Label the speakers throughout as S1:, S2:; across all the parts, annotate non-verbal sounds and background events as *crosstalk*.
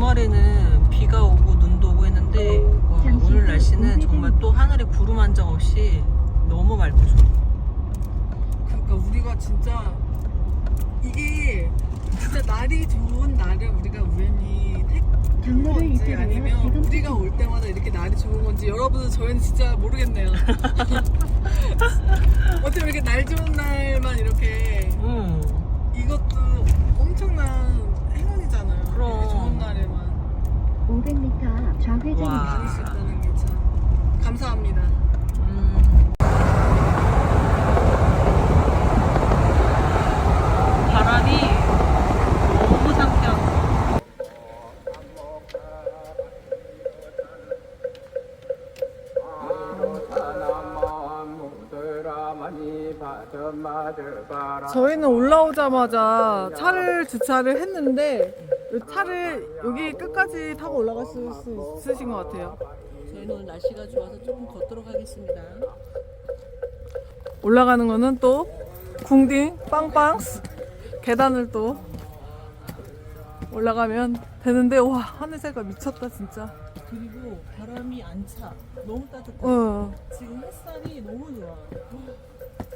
S1: 주말에는 비가 오고 눈도 오고 했는데 와, 오늘
S2: 후
S1: 날씨는. 정말 또 하늘에 구름 한장 없이 너무 맑고 좋아.
S3: 그러니까 우리가 진짜 이게 진짜 날이 좋은 날에 우리가 우연히 건지
S2: 이탈하여
S3: 아니면 우리가 올 때마다 이렇게 날이 좋은 건지 여러분은 저희는 진짜 모르겠네요. *laughs* 어떻게 이렇게 날 좋은 날만 이렇게
S1: 응.
S3: 이것도 엄청난 행운이잖아요.
S1: 그럼.
S3: 이렇게 좋은 날에만
S2: 500m
S1: 와.
S2: 좌회전입니다.
S3: 다닐 수 있다는 게 참 감사합니다.
S1: 음.
S3: 오자마자 차를 주차를 했는데 이 차를 여기 끝까지 타고 올라가실 수 있으신 것 같아요.
S1: 저희는 오늘 날씨가 좋아서 조금 걷도록 하겠습니다.
S3: 올라가는 거는 또 궁딩 빵빵 계단을 또 올라가면 되는데 와 하늘색깔 미쳤다 진짜.
S1: 그리고 바람이 안 차. 너무 따뜻해.
S3: 어.
S1: 지금 햇살이 너무 좋아.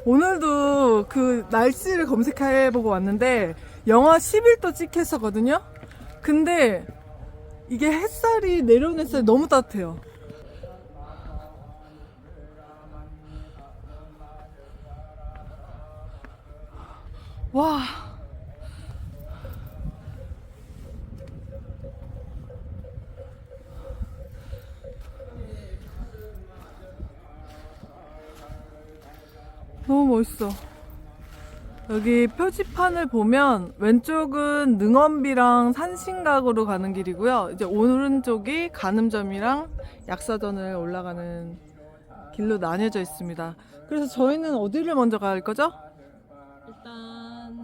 S3: 오늘도 그 날씨를 검색해보고 왔는데 영하 11도 찍혔었거든요. 근데 이게 햇살이 내려오는 햇살이 너무 따뜻해요. 와. 너무 멋있어. 여기 표지판을 보면 왼쪽은 능엄비랑 산신각으로 가는 길이고요. 이제 오른쪽이 가늠점이랑 약사전을 올라가는 길로 나뉘어져 있습니다. 그래서 저희는 어디를 먼저 갈 거죠?
S1: 일단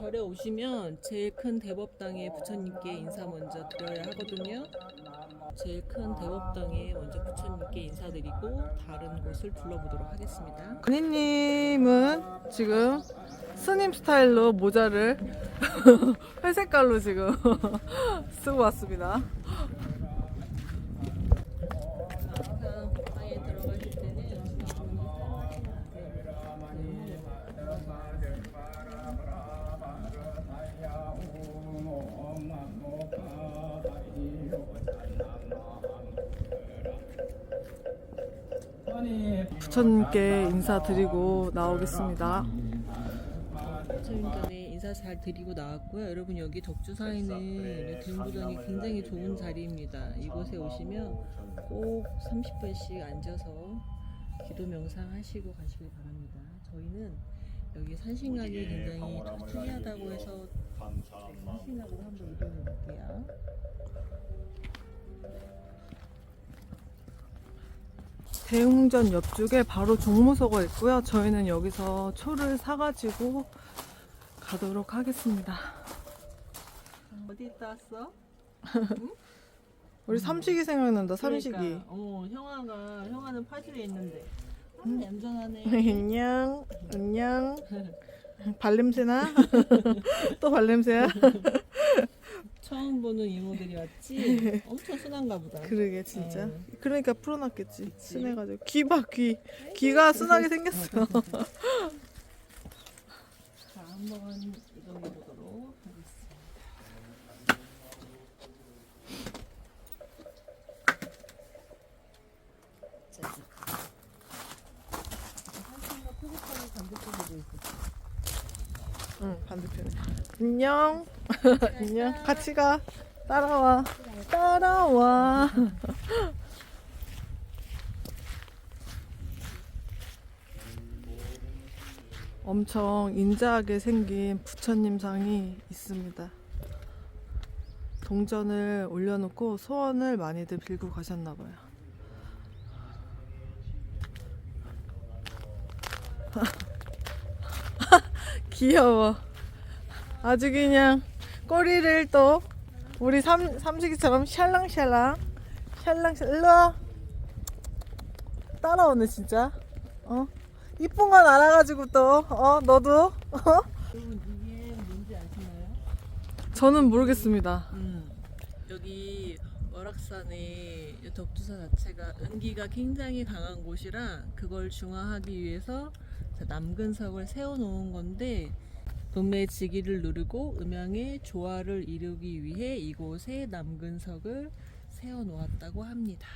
S1: 절에 오시면 제일 큰 대법당에 부처님께 인사 먼저 드려야 하거든요. 제일 큰 대법당에 먼저 부처님께 인사드리고 다른 곳을 둘러보도록 하겠습니다.
S3: 근희님은 지금 스님 스타일로 모자를 *laughs* 회색깔로 지금 *laughs* 쓰고 왔습니다.
S1: 항상 바다에 들어가실 때는
S3: 부처님께 인사드리고 나오겠습니다.
S1: 부처님 전에 인사 잘 드리고 나왔고요. 여러분 여기 덕주사에는 대웅부전이 굉장히 좋은 자리입니다. 이곳에 오시면 꼭 30분씩 앉아서 기도 명상하시고 가시길 바랍니다. 저희는 여기 산신각이 굉장히 특이하다고 해서 산신각으로 한번 이동해 볼게요.
S3: 대웅전 옆쪽에 바로 종무소가 있고요. 저희는 여기서 초를 사가지고 가도록 하겠습니다.
S1: 어디 있다 왔어?
S3: 우리 삼식이 생각난다. 삼식이.
S1: 그러니까, 어, 형아가 형아는 파주에 있는데 아, 얌전하네. *laughs*
S3: 안녕, 안녕. *laughs* 발냄새나? *laughs* 또 발냄새야?
S1: 처음 보는 이모들이 왔지? *laughs* 엄청 순한가 보다.
S3: 그러게 진짜.
S1: 어.
S3: 그러니까 풀어놨겠지. 순해가지고 귀 봐 귀. 귀가 순하게 생겼어. *laughs*
S1: 자, 한번 이동해 보도록 하겠습니다. 자, 한층더 표지판이 반대쪽에도 있어.
S3: 응 반대편에. 안녕. 안녕. 같이 가. 따라와. 따라와. 엄청 인자하게 생긴 부처님 상이 있습니다. 동전을 올려놓고 소원을 많이들 빌고 가셨나봐요. *laughs* 귀여워. 아주 그냥 꼬리를 또 우리 삼, 삼식이처럼 샬랑샬랑 샬랑샬 일로와 따라오네 진짜 어? 이쁜 건 알아가지고 또, 어, 너도? 어?
S1: 여러분 이게 뭔지 아시나요?
S3: 저는 모르겠습니다.
S1: 음, 여기 월악산의 이 덕주사 자체가 은기가 굉장히 강한 곳이라 그걸 중화하기 위해서 남근석을 세워놓은 건데 음의 지기를 누르고 음양의 조화를 이루기 위해 이곳에 남근석을 세워 놓았다고 합니다.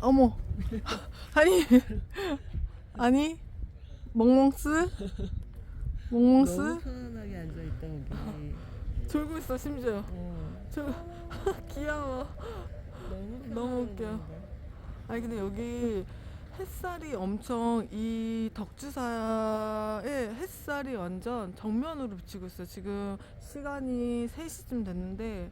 S3: 어머. 아니, 아니, 멍멍스?
S1: 너무
S3: 멍멍스?
S1: 편안하게 앉아 있다 여기.
S3: 졸고 있어, 심지어.
S1: 어,
S3: 졸 *laughs* 귀여워.
S1: 너무
S3: 너무 웃겨.
S1: 편안한데.
S3: 아니, 근데 여기 햇살이 엄청 이 덕주사에 햇살이 완전 정면으로 비치고 있어요. 지금 시간이 3시쯤 됐는데,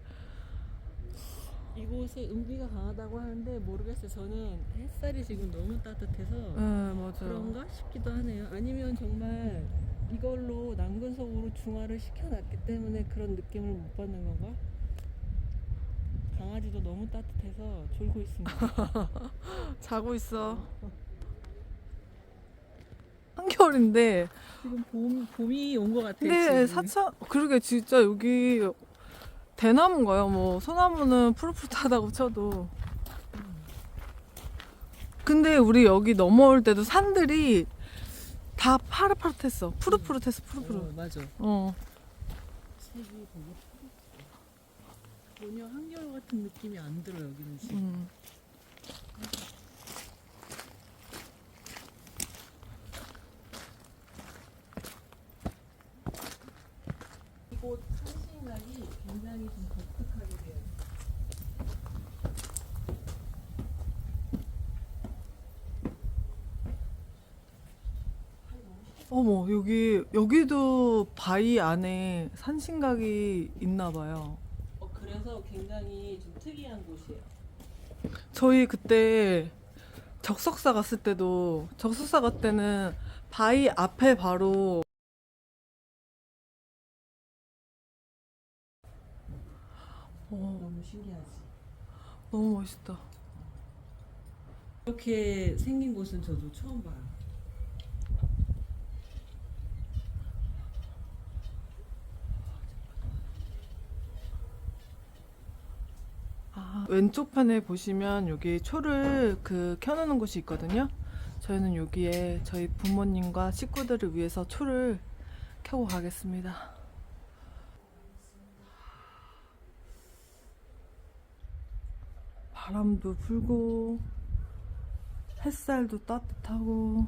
S1: 이곳에 음기가 강하다고 하는데 모르겠어요. 저는 햇살이 지금 너무 따뜻해서
S3: 네.
S1: 그런가 싶기도 하네요. 아니면 정말 이걸로 남근석으로 중화를 시켜놨기 때문에 그런 느낌을 못 받는 건가? 강아지도 너무 따뜻해서 졸고 있습니다. *laughs*
S3: 자고 있어. 한겨울인데,
S1: 지금 봄, 봄이 온 것 같아요.
S3: 근데
S1: 지금.
S3: 사천 그러게 진짜 여기 대나무인가요? 뭐 소나무는 푸릇푸릇하다고 쳐도 근데 우리 여기 넘어올 때도 산들이 다 파릇파릇했어 푸릇푸릇했어
S1: 어,
S3: 푸릇푸릇
S1: 맞아.
S3: 어
S1: 되게 푸르지. 전혀 한겨울 같은 느낌이 안 들어 여기는 지금.
S3: 음.
S1: 이곳 산신각이 굉장히 좀 독특하게 되어 있어요.
S3: 어머 여기 여기도 바위 안에 산신각이 있나 봐요
S1: 어, 그래서 굉장히 좀 특이한 곳이에요.
S3: 저희 그때 적석사 갔을 때도 적석사 갔을 때는 바위 앞에 바로 어,
S1: 너무 신기하지.
S3: 너무 멋있다.
S1: 이렇게 생긴 곳은 저도 처음 봐요.
S3: 아, 왼쪽 편에 보시면 여기 초를 그 켜놓는 곳이 있거든요. 저희는 여기에 저희 부모님과 식구들을 위해서 초를 켜고 가겠습니다. 바람도 불고 햇살도 따뜻하고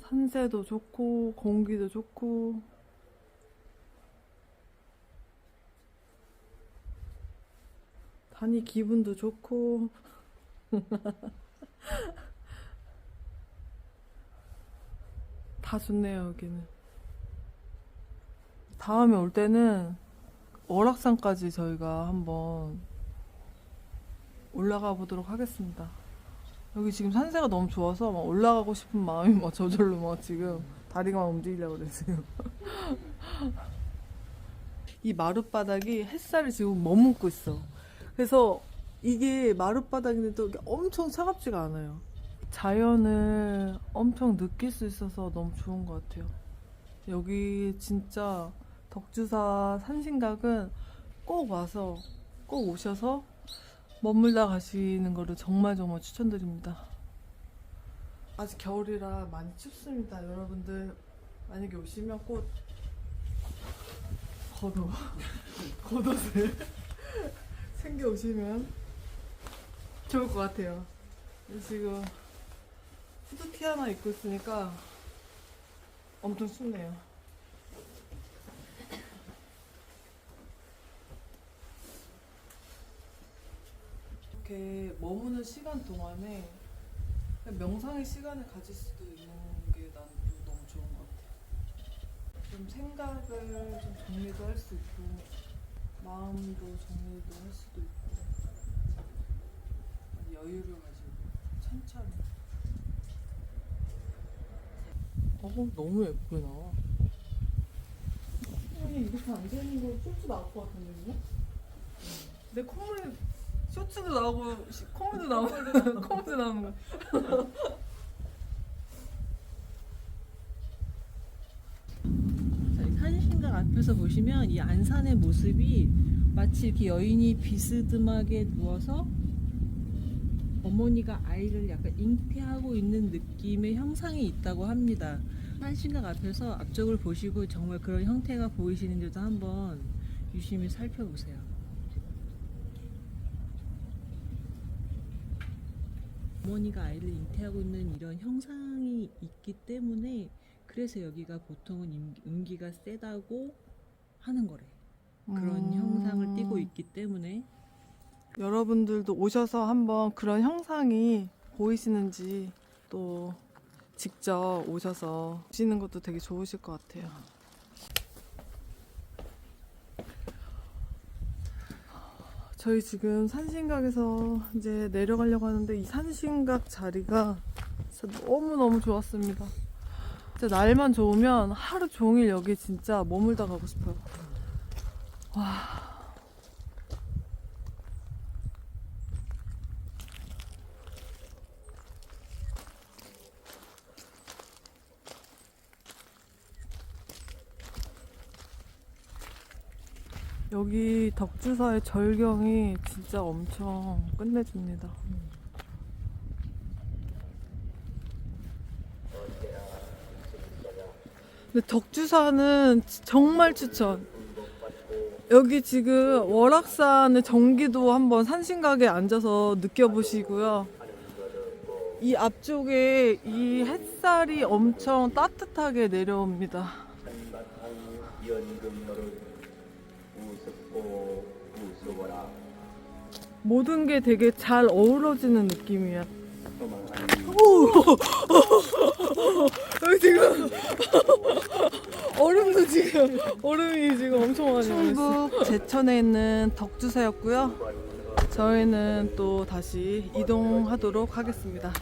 S3: 산세도 좋고 공기도 좋고 다니 기분도 좋고. *laughs* 다 좋네요 여기는. 다음에 올 때는 월악산까지 저희가 한번 올라가 보도록 하겠습니다. 여기 지금 산세가 너무 좋아서 막 올라가고 싶은 마음이 막 저절로 막 지금 다리가 막 움직이려고 그래 지금 *laughs* 이 마룻바닥이 햇살을 지금 머금고 있어 그래서 이게 마룻바닥인데 또 엄청 차갑지가 않아요. 자연을 엄청 느낄 수 있어서 너무 좋은 것 같아요. 여기 진짜 덕주사 산신각은 꼭 와서 꼭 오셔서 머물다 가시는 거를 정말 정말 추천드립니다. 아직 겨울이라 많이 춥습니다. 여러분들 만약에 오시면 꼭 겉옷 겉옷을 *laughs* 챙겨 오시면 좋을 것 같아요. 지금 후드티 하나 입고 있으니까 엄청 춥네요. 이렇게 머무는 시간 동안에 명상의 시간을 가질 수도 있는 게 난 너무 좋은 것 같아요. 좀 생각을 좀 정리도 할 수 있고 마음도 정리도 할 수도 있고 여유를 가지고 천천히 어 너무 예쁘게 나와 아니 이렇게 앉아있는 거 쫄지 나을 것 같은데 이거? 내 콧물이 쇼츠도 나오고 시- 콩도 나오고 *laughs* 콩도 나오는 거.
S1: 자, 이 앞에서 보시면 이 안산의 모습이 마치 이렇게 여인이 비스듬하게 누워서 어머니가 아이를 약간 잉태하고 있는 느낌의 형상이 있다고 합니다. 산신각 앞에서 앞쪽을 보시고 정말 그런 형태가 보이시는지도 한번 유심히 살펴보세요. 어머니가 아이를 잉태하고 있는 이런 형상이 있기 때문에 그래서 여기가 보통은 임- 음기가 세다고 하는 거래. 그런
S3: 음.
S1: 형상을 띠고 있기 때문에
S3: 여러분들도 오셔서 한번 그런 형상이 보이시는지 또 직접 오셔서 보시는 것도 되게 좋으실 것 같아요. 저희 지금 산신각에서 이제 내려가려고 하는데 이 산신각 자리가 진짜 너무너무 좋았습니다. 진짜 날만 좋으면 하루 종일 여기 진짜 머물다 가고 싶어요. 여기 덕주사의 절경이 진짜 엄청 끝내줍니다. 근데 덕주사는 정말 추천. 여기 지금 월악산의 전기도 한번 산신각에 앉아서 느껴보시고요. 이 앞쪽에 이 햇살이 엄청 따뜻하게 내려옵니다. 모든 게 되게 잘 어우러지는 느낌이야. 여기 지금 얼음도 지금 얼음이 지금 엄청 많이 충북 제천에 있는 덕주사였고요. 저희는 또 다시 이동하도록 하겠습니다.